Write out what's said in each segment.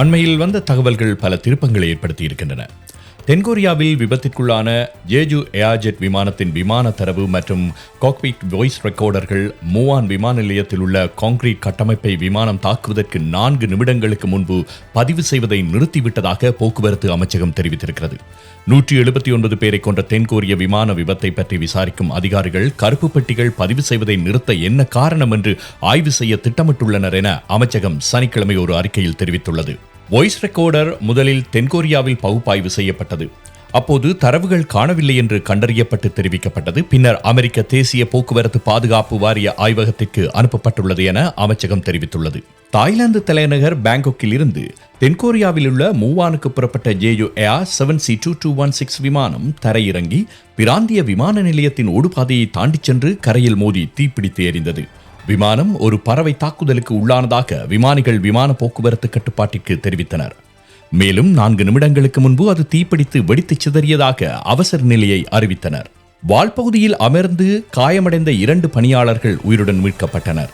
அண்மையில் வந்த தகவல்கள் பல திருப்பங்களை ஏற்படுத்தி இருக்கின்றன தென்கொரியாவில் விபத்திற்குள்ளான ஜேஜு ஏர்ஜெட் விமானத்தின் விமான தரவு மற்றும் காக்பிட் வாய்ஸ் ரெக்கார்டர்கள் மூவான் விமான நிலையத்தில் உள்ள கான்கிரீட் கட்டமைப்பை விமானம் தாக்குவதற்கு நான்கு நிமிடங்களுக்கு முன்பு பதிவு செய்வதை நிறுத்திவிட்டதாக போக்குவரத்து அமைச்சகம் தெரிவித்திருக்கிறது. நூற்றி எழுபத்தி ஒன்பது பேரை கொண்ட தென்கொரிய விமான விபத்தை பற்றி விசாரிக்கும் அதிகாரிகள் கருப்பு பெட்டிகள் பதிவு செய்வதை நிறுத்த என்ன காரணம் என்று ஆய்வு செய்ய திட்டமிட்டுள்ளனர் என அமைச்சகம் சனிக்கிழமை ஒரு அறிக்கையில் தெரிவித்துள்ளது. வாய்ஸ் ரெக்கார்டர் முதலில் தென்கொரியாவில் பகுப்பாய்வு செய்யப்பட்டது. அப்போது தரவுகள் காணவில்லை என்று கண்டறியப்பட்டு தெரிவிக்கப்பட்டது. பின்னர் அமெரிக்க தேசிய போக்குவரத்து பாதுகாப்பு வாரிய ஆய்வகத்திற்கு அனுப்பப்பட்டுள்ளது என அமைச்சகம் தெரிவித்துள்ளது. தாய்லாந்து தலைநகர் பேங்காக்கில் இருந்து தென்கொரியாவில் உள்ள மூவானுக்கு புறப்பட்ட Jeju Air seven C two two one six விமானம் தரையிறங்கி பிராந்திய விமான நிலையத்தின் ஓடுபாதையை தாண்டிச் சென்று கரையில் மோதி தீப்பிடித்து எரிந்தது. விமானம் ஒரு பறவை தாக்குதலுக்கு உள்ளானதாக விமானிகள் விமான போக்குவரத்து கட்டுப்பாட்டிற்கு தெரிவித்தனர். மேலும் நான்கு நிமிடங்களுக்கு முன்பு அது தீப்பிடித்து வெடித்துச் சிதறியதாக அவசர நிலையை அறிவித்தனர். வால்பகுதியில் அமர்ந்து காயமடைந்த இரண்டு பணியாளர்கள் உயிருடன் மீட்கப்பட்டனர்.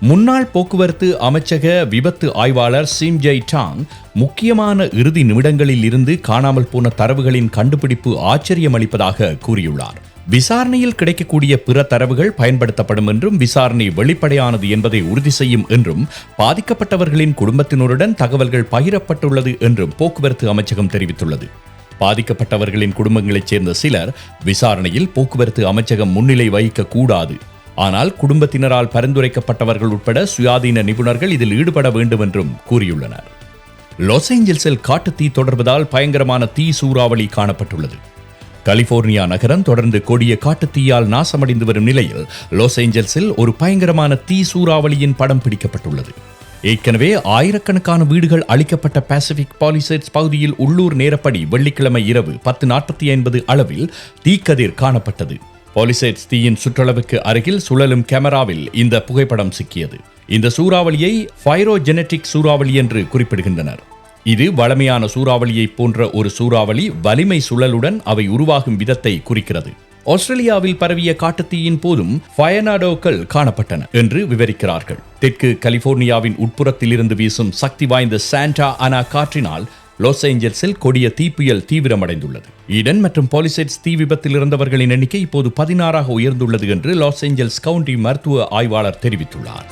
முன்னாள் போக்குவரத்து அமைச்சக விபத்து ஆய்வாளர் சிம் ஜெய் டாங் முக்கியமான இறுதி நிமிடங்களில் இருந்து காணாமல் போன தரவுகளின் கண்டுபிடிப்பு ஆச்சரியமளிப்பதாக கூறியுள்ளார். விசாரணையில் கிடைக்கக்கூடிய பிற தரவுகள் பயன்படுத்தப்படும் என்றும் விசாரணை வெளிப்படையானது என்பதை உறுதி செய்யும் என்றும் பாதிக்கப்பட்டவர்களின் குடும்பத்தினருடன் தகவல்கள் பகிரப்பட்டுள்ளது என்றும் போக்குவரத்து அமைச்சகம் தெரிவித்துள்ளது. பாதிக்கப்பட்டவர்களின் குடும்பங்களைச் சேர்ந்த சிலர் விசாரணையில் போக்குவரத்து அமைச்சகம் முன்னிலை வகிக்க கூடாது ஆனால் குடும்பத்தினரால் பரிந்துரைக்கப்பட்டவர்கள் உட்பட சுயாதீன நிபுணர்கள் இதில் ஈடுபட வேண்டும் என்றும் கூறியுள்ளனர். லாஸ் ஏஞ்சல்ஸில் காட்டுத்தீ தொடர்வதால் பயங்கரமான தீ சூறாவளி காணப்பட்டுள்ளது. கலிபோர்னியா நகரம் தொடர்ந்து கொடிய காட்டுத்தீயால் நாசமடைந்து வரும் நிலையில் லாஸ் ஏஞ்சல்ஸில் ஒரு பயங்கரமான தீ சூறாவளியின் படம் பிடிக்கப்பட்டுள்ளது. ஏற்கனவே ஆயிரக்கணக்கான வீடுகள் அளிக்கப்பட்ட பாசிபிக் பாலிசைட்ஸ் பகுதியில் உள்ளூர் நேரப்படி வெள்ளிக்கிழமை இரவு பத்து நாற்பத்தி ஐம்பது அளவில் தீக்கதிர் காணப்பட்டது. பாலிசைட்ஸ் தீயின் சுற்றளவுக்கு அருகில் சுழலும் கேமராவில் இந்த புகைப்படம் சிக்கியது. இந்த சூறாவளியை ஃபைரோஜெனட்டிக் சூறாவளி என்று குறிப்பிடுகின்றனர். இது வளமையான சூறாவளியை போன்ற ஒரு சூறாவளி வலிமை சுழலுடன் அவை உருவாகும் விதத்தை குறிக்கிறது. ஆஸ்திரேலியாவில் பரவிய காட்டுத்தீயின் போதும் ஃபயனாடோக்கள் காணப்பட்டன என்று விவரிக்கிறார்கள். தெற்கு கலிபோர்னியாவின் உட்புறத்தில் இருந்து வீசும் சக்தி வாய்ந்த சாண்டா அனா காற்றினால் லாஸ் ஏஞ்சல்ஸில் கொடிய தீப்புயல் தீவிரமடைந்துள்ளது. ஈடன் மற்றும் பாலிசெட்ஸ் தீ விபத்தில் இருந்தவர்களின் எண்ணிக்கை இப்போது பதினாறாக உயர்ந்துள்ளது என்று லாஸ் ஏஞ்சல்ஸ் கவுண்டி மருத்துவ ஆய்வாளர் தெரிவித்துள்ளார்.